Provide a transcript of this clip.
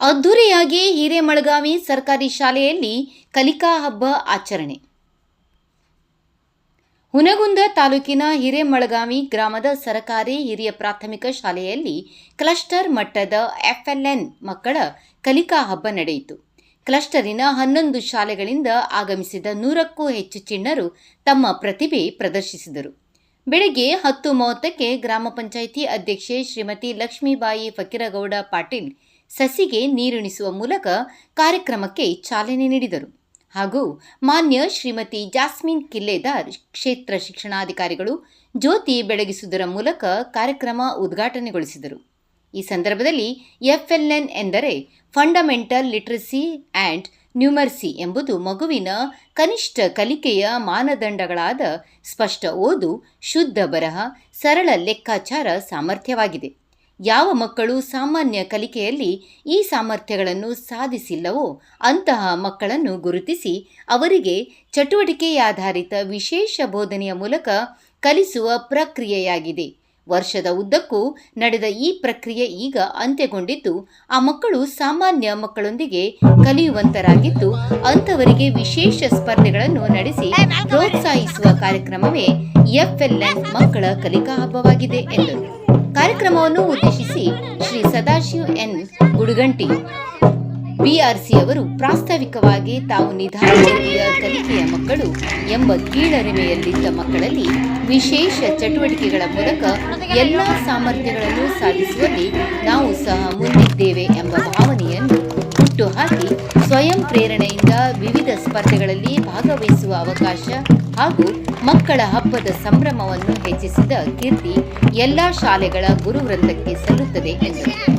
ಅದ್ಧೂರಿಯಾಗಿ ಹಿರೇಮಳಗಾವಿ ಸರ್ಕಾರಿ ಶಾಲೆಯಲ್ಲಿ ಕಲಿಕಾ ಹಬ್ಬ ಆಚರಣೆ. ಹುನಗುಂದ ತಾಲೂಕಿನ ಹಿರೇಮಳಗಾವಿ ಗ್ರಾಮದ ಸರಕಾರಿ ಹಿರಿಯ ಪ್ರಾಥಮಿಕ ಶಾಲೆಯಲ್ಲಿ ಕ್ಲಸ್ಟರ್ ಮಟ್ಟದ ಎಫ್ಎಲ್ಎನ್ ಮಕ್ಕಳ ಕಲಿಕಾ ಹಬ್ಬ ನಡೆಯಿತು. ಕ್ಲಸ್ಟರಿನ ಹನ್ನೊಂದು ಶಾಲೆಗಳಿಂದ ಆಗಮಿಸಿದ ನೂರಕ್ಕೂ ಹೆಚ್ಚು ಚಿಣ್ಣರು ತಮ್ಮ ಪ್ರತಿಭೆ ಪ್ರದರ್ಶಿಸಿದರು. ಬೆಳಗ್ಗೆ ಹತ್ತು ಮೂವತ್ತಕ್ಕೆ ಗ್ರಾಮ ಪಂಚಾಯಿತಿ ಅಧ್ಯಕ್ಷೆ ಶ್ರೀಮತಿ ಲಕ್ಷ್ಮೀಬಾಯಿ ಫಕೀರಗೌಡ ಪಾಟೀಲ್ ಸಸಿಗೆ ನೀರುಣಿಸುವ ಮೂಲಕ ಕಾರ್ಯಕ್ರಮಕ್ಕೆ ಚಾಲನೆ ನೀಡಿದರು. ಹಾಗೂ ಮಾನ್ಯ ಶ್ರೀಮತಿ ಜಾಸ್ಮಿನ್ ಕಿಲ್ಲೆದಾರ್ ಕ್ಷೇತ್ರ ಶಿಕ್ಷಣಾಧಿಕಾರಿಗಳು ಜ್ಯೋತಿ ಬೆಳಗಿಸುವುದರ ಮೂಲಕ ಕಾರ್ಯಕ್ರಮ ಉದ್ಘಾಟನೆಗೊಳಿಸಿದರು. ಈ ಸಂದರ್ಭದಲ್ಲಿ ಎಫ್ಎಲ್ಎನ್ ಎಂದರೆ ಫಂಡಮೆಂಟಲ್ ಲಿಟ್ರಸಿ ಆ್ಯಂಡ್ ನ್ಯೂಮರ್ಸಿ ಎಂಬುದು ಮಗುವಿನ ಕನಿಷ್ಠ ಕಲಿಕೆಯ ಮಾನದಂಡಗಳಾದ ಸ್ಪಷ್ಟ ಓದು, ಶುದ್ಧ ಬರಹ, ಸರಳ ಲೆಕ್ಕಾಚಾರ ಸಾಮರ್ಥ್ಯವಾಗಿದೆ. ಯಾವ ಮಕ್ಕಳು ಸಾಮಾನ್ಯ ಕಲಿಕೆಯಲ್ಲಿ ಈ ಸಾಮರ್ಥ್ಯಗಳನ್ನು ಸಾಧಿಸಿಲ್ಲವೋ ಅಂತಹ ಮಕ್ಕಳನ್ನು ಗುರುತಿಸಿ ಅವರಿಗೆ ಚಟುವಟಿಕೆಯಾಧಾರಿತ ವಿಶೇಷ ಬೋಧನೆಯ ಮೂಲಕ ಕಲಿಸುವ ಪ್ರಕ್ರಿಯೆಯಾಗಿದೆ. ವರ್ಷದ ಉದ್ದಕ್ಕೂ ನಡೆದ ಈ ಪ್ರಕ್ರಿಯೆ ಈಗ ಅಂತ್ಯಗೊಂಡಿದ್ದು, ಆ ಮಕ್ಕಳು ಸಾಮಾನ್ಯ ಮಕ್ಕಳೊಂದಿಗೆ ಕಲಿಯುವಂತರಾಗಿದ್ದು, ಅಂಥವರಿಗೆ ವಿಶೇಷ ಸ್ಪರ್ಧೆಗಳನ್ನು ನಡೆಸಿ ಪ್ರೋತ್ಸಾಹಿಸುವ ಕಾರ್ಯಕ್ರಮವೇ ಎಫ್ಎಲ್ಎನ್ ಮಕ್ಕಳ ಕಲಿಕಾ ಹಬ್ಬವಾಗಿದೆ ಎಂದರು. ಕಾರ್ಯಕ್ರಮವನ್ನು ಉದ್ದೇಶಿಸಿ ಶ್ರೀ ಸದಾಶಿವ ಎನ್. ಗುಡುಗಂಟಿ ಬಿಆರ್ಸಿ ಅವರು ಪ್ರಾಸ್ತಾವಿಕವಾಗಿ ತಾವು ನಿಧಾನಗತಿಯ ಕಲಿಕೆಯ ಮಕ್ಕಳು ಎಂಬ ಕೀಳರಿಮೆಯಲ್ಲಿದ್ದ ಮಕ್ಕಳಲ್ಲಿ ವಿಶೇಷ ಚಟುವಟಿಕೆಗಳ ಮೂಲಕ ಎಲ್ಲ ಸಾಮರ್ಥ್ಯಗಳನ್ನು ಸಾಧಿಸುವಲ್ಲಿ ನಾವು ಸಹ ಮುಂದಿದ್ದೇವೆ ಎಂಬ ಭಾವನೆಯನ್ನು ಹುಟ್ಟುಹಾಕಿ ಸ್ವಯಂ ಪ್ರೇರಣೆಯಿಂದ ವಿವಿಧ ಸ್ಪರ್ಧೆಗಳಲ್ಲಿ ಭಾಗವಹಿಸುವ ಅವಕಾಶ ಹಾಗೂ ಮಕ್ಕಳ ಹಬ್ಬದ ಸಂಭ್ರಮವನ್ನು ಹೆಚ್ಚಿಸಿದ ಕೀರ್ತಿ ಎಲ್ಲ ಶಾಲೆಗಳ ಗುರುವೃಂದಕ್ಕೆ ಸಲ್ಲುತ್ತದೆ ಎಂದರು.